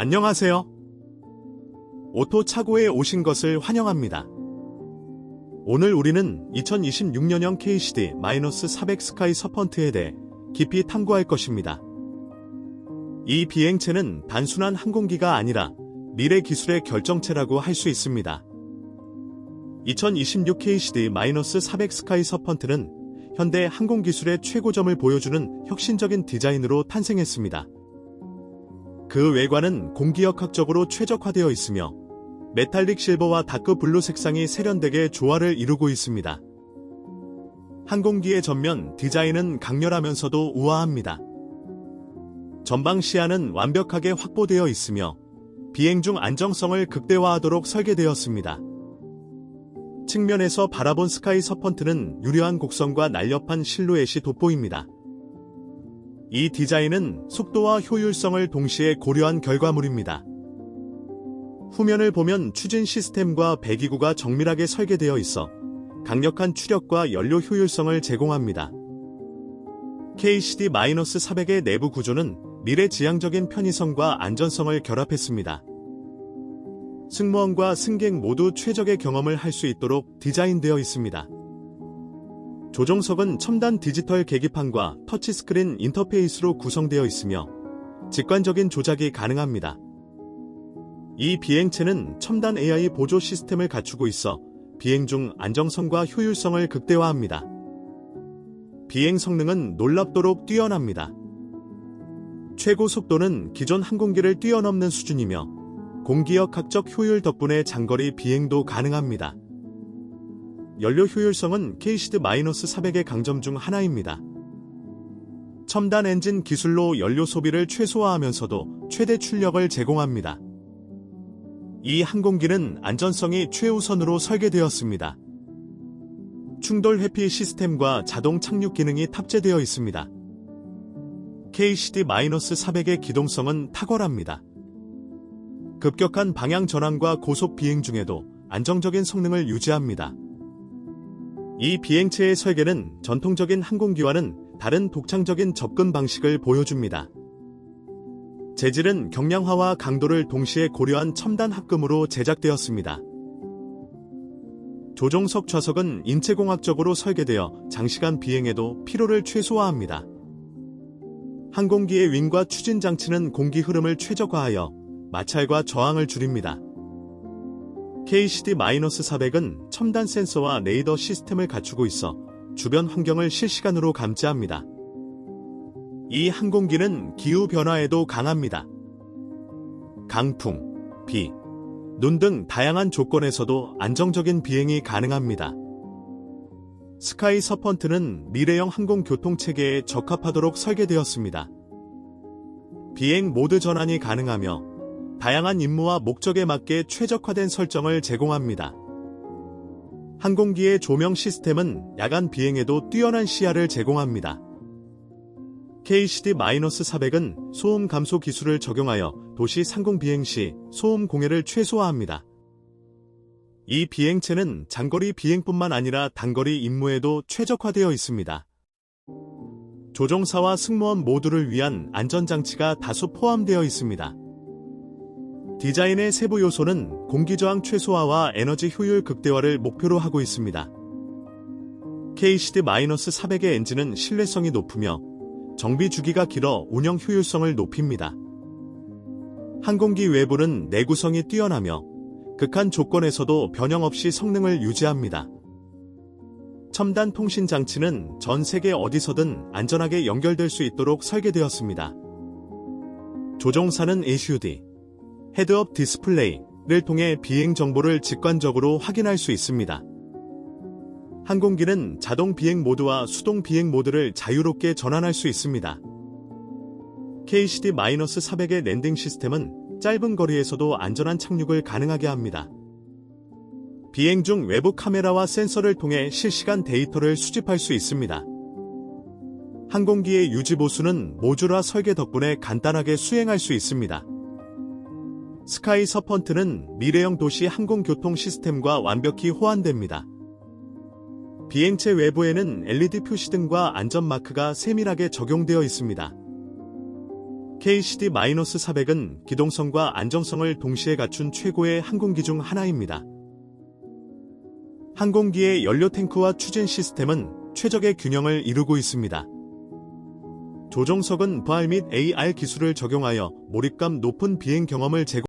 안녕하세요. 오토 차고에 오신 것을 환영합니다. 오늘 우리는 2026년형 KCD-400 스카이 서펀트에 대해 깊이 탐구할 것입니다. 이 비행체는 단순한 항공기가 아니라 미래 기술의 결정체라고 할 수 있습니다. 2026 KCD-400 스카이 서펀트는 현대 항공기술의 최고점을 보여주는 혁신적인 디자인으로 탄생했습니다. 그 외관은 공기역학적으로 최적화되어 있으며 메탈릭 실버와 다크 블루 색상이 세련되게 조화를 이루고 있습니다. 항공기의 전면 디자인은 강렬하면서도 우아합니다. 전방 시야는 완벽하게 확보되어 있으며 비행 중 안정성을 극대화하도록 설계되었습니다. 측면에서 바라본 스카이 서펀트는 유려한 곡선과 날렵한 실루엣이 돋보입니다. 이 디자인은 속도와 효율성을 동시에 고려한 결과물입니다. 후면을 보면 추진 시스템과 배기구가 정밀하게 설계되어 있어 강력한 추력과 연료 효율성을 제공합니다. KCD-400의 내부 구조는 미래지향적인 편의성과 안전성을 결합했습니다. 승무원과 승객 모두 최적의 경험을 할 수 있도록 디자인되어 있습니다. 조종석은 첨단 디지털 계기판과 터치스크린 인터페이스로 구성되어 있으며 직관적인 조작이 가능합니다. 이 비행체는 첨단 AI 보조 시스템을 갖추고 있어 비행 중 안정성과 효율성을 극대화합니다. 비행 성능은 놀랍도록 뛰어납니다. 최고 속도는 기존 항공기를 뛰어넘는 수준이며 공기역 학적 효율 덕분에 장거리 비행도 가능합니다. 연료 효율성은 KCD-400의 강점 중 하나입니다. 첨단 엔진 기술로 연료 소비를 최소화하면서도 최대 출력을 제공합니다. 이 항공기는 안전성이 최우선으로 설계되었습니다. 충돌 회피 시스템과 자동 착륙 기능이 탑재되어 있습니다. KCD-400의 기동성은 탁월합니다. 급격한 방향 전환과 고속 비행 중에도 안정적인 성능을 유지합니다. 이 비행체의 설계는 전통적인 항공기와는 다른 독창적인 접근 방식을 보여줍니다. 재질은 경량화와 강도를 동시에 고려한 첨단 합금으로 제작되었습니다. 조종석 좌석은 인체공학적으로 설계되어 장시간 비행에도 피로를 최소화합니다. 항공기의 윙과 추진 장치는 공기 흐름을 최적화하여 마찰과 저항을 줄입니다. KCD-400은 첨단 센서와 레이더 시스템을 갖추고 있어 주변 환경을 실시간으로 감지합니다. 이 항공기는 기후 변화에도 강합니다. 강풍, 비, 눈 등 다양한 조건에서도 안정적인 비행이 가능합니다. 스카이 서펀트는 미래형 항공교통 체계에 적합하도록 설계되었습니다. 비행 모드 전환이 가능하며 다양한 임무와 목적에 맞게 최적화된 설정을 제공합니다. 항공기의 조명 시스템은 야간 비행에도 뛰어난 시야를 제공합니다. KCD-400은 소음 감소 기술을 적용하여 도시 상공 비행 시 소음 공해를 최소화합니다. 이 비행체는 장거리 비행뿐만 아니라 단거리 임무에도 최적화되어 있습니다. 조종사와 승무원 모두를 위한 안전장치가 다수 포함되어 있습니다. 디자인의 세부 요소는 공기저항 최소화와 에너지 효율 극대화를 목표로 하고 있습니다. KCD-400의 엔진은 신뢰성이 높으며 정비 주기가 길어 운영 효율성을 높입니다. 항공기 외부는 내구성이 뛰어나며 극한 조건에서도 변형 없이 성능을 유지합니다. 첨단 통신 장치는 전 세계 어디서든 안전하게 연결될 수 있도록 설계되었습니다. 조종사는 HUD, 헤드업 디스플레이를 통해 비행 정보를 직관적으로 확인할 수 있습니다. 항공기는 자동 비행 모드와 수동 비행 모드를 자유롭게 전환할 수 있습니다. KCD-400의 랜딩 시스템은 짧은 거리에서도 안전한 착륙을 가능하게 합니다. 비행 중 외부 카메라와 센서를 통해 실시간 데이터를 수집할 수 있습니다. 항공기의 유지 보수는 모듈화 설계 덕분에 간단하게 수행할 수 있습니다. 스카이 서펀트는 미래형 도시 항공교통 시스템과 완벽히 호환됩니다. 비행체 외부에는 LED 표시등과 안전마크가 세밀하게 적용되어 있습니다. KCD-400은 기동성과 안정성을 동시에 갖춘 최고의 항공기 중 하나입니다. 항공기의 연료 탱크와 추진 시스템은 최적의 균형을 이루고 있습니다. 조종석은 VR 및 AR 기술을 적용하여 몰입감 높은 비행 경험을 제공